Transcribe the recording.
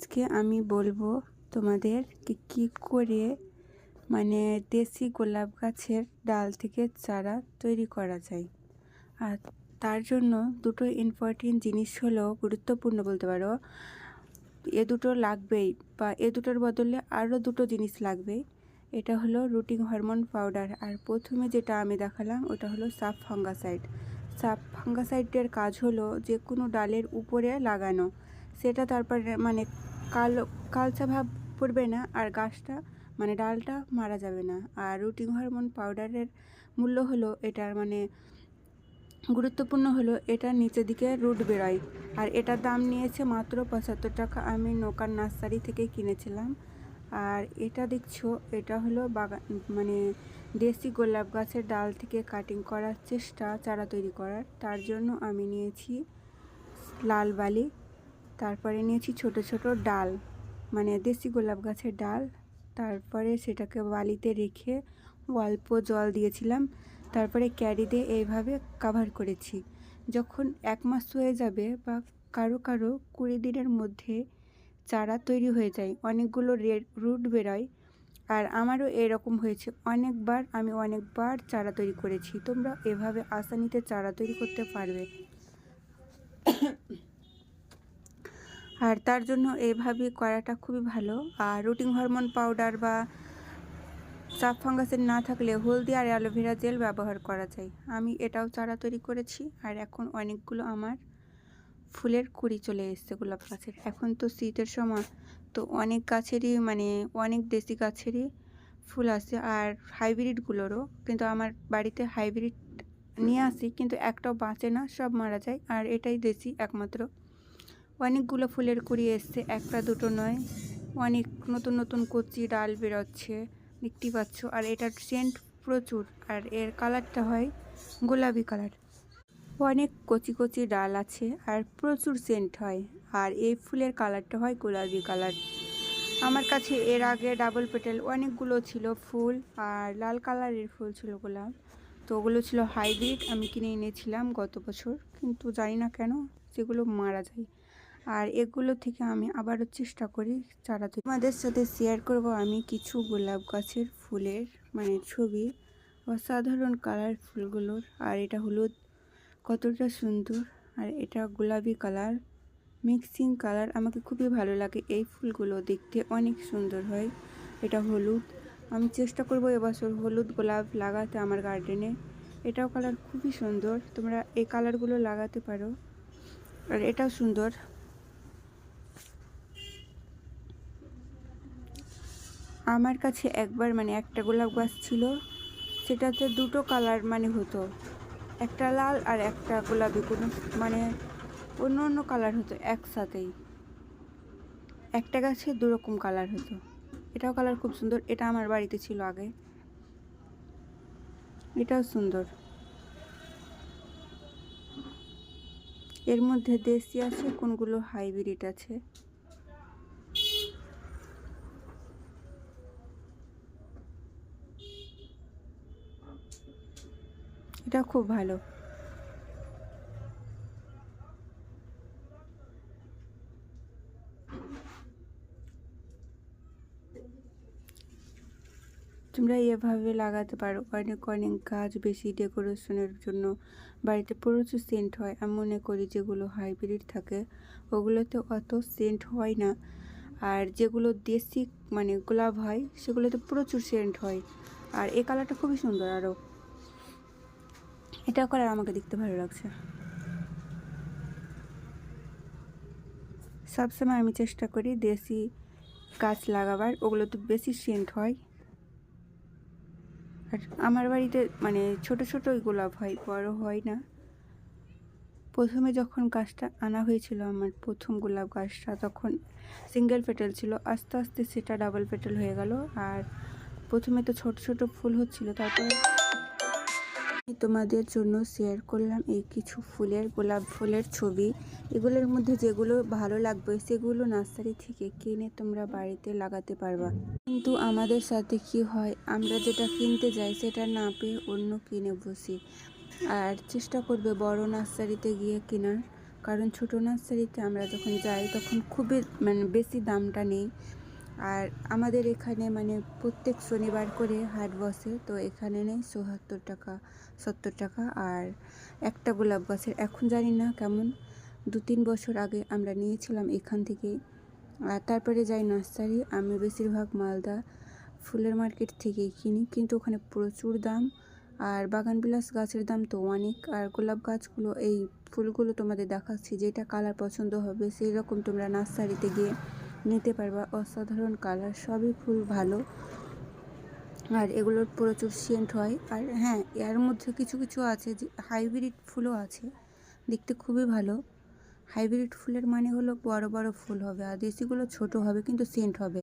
আজকে আমি বলব তোমাদের কি কী করে মানে দেশি গোলাপ গাছের ডাল থেকে চারা তৈরি করা যায়। আর তার জন্য দুটো ইম্পর্টেন্ট জিনিস হলো গুরুত্বপূর্ণ বলতে পারো। এ দুটো লাগবেই বা এ দুটোর বদলে আরও দুটো জিনিস লাগবে। এটা হলো রুটিং হরমোন পাউডার আর প্রথমে যেটা আমি দেখালাম ওটা হলো সাব ফাঙ্গাসাইড সাব ফাঙ্গাসাইডের কাজ হলো যে কোনো ডালের উপরে লাগানো। সেটা তারপরে মানে কালো, কালচা ভাব পড়বে না আর গাছটা মানে ডালটা মারা যাবে না। আর রুটিং হরমোন পাউডারের মূল্য হলো এটার মানে গুরুত্বপূর্ণ হলো এটা নিচের দিকে রুট বেরোয়। আর এটার দাম নিয়েছে মাত্র পঁচাত্তর টাকা। আমি নৌকার নার্সারি থেকে কিনেছিলাম। আর এটা দেখছ, এটা হলো বাগান মানে দেশি গোলাপ গাছের ডাল থেকে কাটিং করার চেষ্টা চারা তৈরি করার। তার জন্য আমি নিয়েছি লাল বালি। তারপরে নিয়েছি ছোট ছোট ডাল মানে দেশি গোলাপ গাছের ডাল। তারপরে সেটাকে বালিতে রেখে অল্প জল দিয়েছিলাম। তারপরে ক্যারি দিয়ে এইভাবে কাভার করেছি। যখন এক মাস হয়ে যাবে বা কারও কারও কুড়ি দিনের মধ্যে চারা তৈরি হয়ে যায়, অনেকগুলো রুট বেরোয়। আর আমারও এরকম হয়েছে, অনেকবার আমি অনেকবার চারা তৈরি করেছি। তোমরা এভাবে আসানিতে চারা তৈরি করতে পারবে। আর তার জন্য এভাবে করাটা খুবই ভালো। আর রুটিং হরমোন পাউডার বা সাব ফাঙ্গাসের না থাকলে হলদি আর অ্যালোভেরা জেল ব্যবহার করা যায়। আমি এটাও চারা তৈরি করেছি আর এখন অনেকগুলো আমার ফুলের কুড়ি চলে এসছে গোলাপ গাছের। এখন তো শীতের সময়, তো অনেক গাছেরই মানে অনেক দেশি গাছেরই ফুল আসে আর হাইব্রিডগুলোরও কিন্তু আমার বাড়িতে হাইব্রিড নিয়ে আসি, কিন্তু একটাও বাঁচে না, সব মারা যায়। আর এটাই দেশি একমাত্র অনেকগুলো ফুলের কুড়ি এসছে, একটা দুটো নয়। অনেক নতুন নতুন কচি, ডাল বেরোচ্ছে, দেখতে পাচ্ছ। আর এটার সেন্ট প্রচুর, আর এর কালারটা হয় গোলাপি কালার অনেক কচি কচি ডাল আছে, আর প্রচুর সেন্ট হয়। আর এই ফুলের কালারটা হয় গোলাপি কালার আমার কাছে এর আগে ডাবল পেটেল অনেকগুলো ছিল ফুল, আর লাল কালারের ফুল ছিল গোলাপ। তো ওগুলো ছিল হাইব্রিড আমি কিনে এনেছিলাম গত বছর, কিন্তু জানি না কেন সেগুলো মারা যায়। আর এগুলো থেকে আমি আবারও চেষ্টা করি চারা তোমাদের সাথে শেয়ার করব আমি কিছু গোলাপ গাছের ফুলের মানে ছবি, অসাধারণ কালার ফুলগুলোর। আর এটা হলুদ, কতটা সুন্দর। আর এটা গোলাপি কালার মিক্সিং কালার আমাকে খুবই ভালো লাগে এই ফুলগুলো দেখতে, অনেক সুন্দর হয়। এটা হলুদ। আমি চেষ্টা করব এবছর হলুদ গোলাপ লাগাতে আমার গার্ডেনে এটাও কালার খুবই সুন্দর। তোমরা এই কালারগুলো লাগাতে পারো। আর এটাও সুন্দর। আমার কাছে একবার মানে একটা গোলাপ গাছ ছিল, সেটাতে দুটো কালার মানে হতো। একটা লাল আর একটা গোলাপি, কোনো মানে অন্য অন্য কালার হতো একসাথেই। একটা গাছে দুরকম কালার হতো। এটাও কালার খুব সুন্দর, এটা আমার বাড়িতে ছিল আগে। এটাও সুন্দর। এর মধ্যে দেশি আছে, কোনগুলো হাইব্রিড আছে? এটা খুব ভালো। তোমরা এভাবে লাগাতে পারো অনেক অনেক গাছ বেশি ডেকোরেশনের জন্য বাড়িতে প্রচুর সেন্ট হয়। আমি মনে করি যেগুলো হাইব্রিড থাকে, ওগুলোতে অত সেন্ট হয় না। আর যেগুলো দেশি মানে গোলাপ হয়, সেগুলোতে প্রচুর সেন্ট হয়। আর এই কালারটা খুবই সুন্দর আরও এটাও কালার আমাকে দেখতে ভালো লাগছে। সবসময় আমি চেষ্টা করি দেশি গাছ লাগাবার, ওগুলো তো বেশি সেন্ট হয়। আর আমার বাড়িতে মানে ছোট ছোটোই গোলাপ হয়, বড় হয় না। প্রথমে যখন গাছটা আনা হয়েছিল, আমার প্রথম গোলাপ গাছটা, তখন সিঙ্গেল পেটেল ছিল, আস্তে আস্তে সেটা ডাবল পেটেল হয়ে গেল। আর প্রথমে তো ছোট ছোট ফুল হচ্ছিল, তারপরে তোমাদের জন্য শেয়ার করলাম এই কিছু ফুলের, গোলাপ ফুলের ছবি। এগুলোর মধ্যে যেগুলো ভালো লাগবে, সেগুলো নার্সারি থেকে কিনে তোমরা বাড়িতে লাগাতে পারবা। কিন্তু আমাদের সাথে কি হয়, আমরা যেটা কিনতে যাই, সেটা না পেয়ে অন্য কিনে বসি। আর চেষ্টা করবে বড় নার্সারিতে গিয়ে কেনার। কারণ ছোটো নার্সারিতে আমরা যখন যাই, তখন খুবই মানে বেশি দামটা নেই। আর আমাদের এখানে মানে প্রত্যেক শনিবার করে হাট বসে, তো এখানে নেই চুয়াত্তর টাকা, সত্তর টাকা আর একটা গোলাপ গাছের। এখন জানি না কেমন, দু তিন বছর আগে আমরা নিয়েছিলাম এখান থেকে আর তারপরে যাই নার্সারি, আমি বেশিরভাগ মালদা ফুলের মার্কেট থেকেই কিনি, কিন্তু ওখানে প্রচুর দাম। আর বাগানবিলাস গাছের দাম তো অনেক, আর গোলাপ গাছগুলো, এই ফুলগুলো তোমাদের দেখাচ্ছি, যেটা কালার পছন্দ হবে সেই রকম তোমরা নার্সারিতে গিয়ে নিতে পারবা। অসাধারণ কালার সবই ফুল ভালো। আর এগুলোর প্রচুর সেন্ট হয়। আর হ্যাঁ এর মধ্যে কিছু কিছু আছে যে হাইব্রিড ফুলও আছে। দেখতে খুবই ভালো। হাইব্রিড ফুলের মানে হলো বড় বড় ফুল হবে। আর দেশিগুলো ছোট হবে, কিন্তু সেন্ট হবে।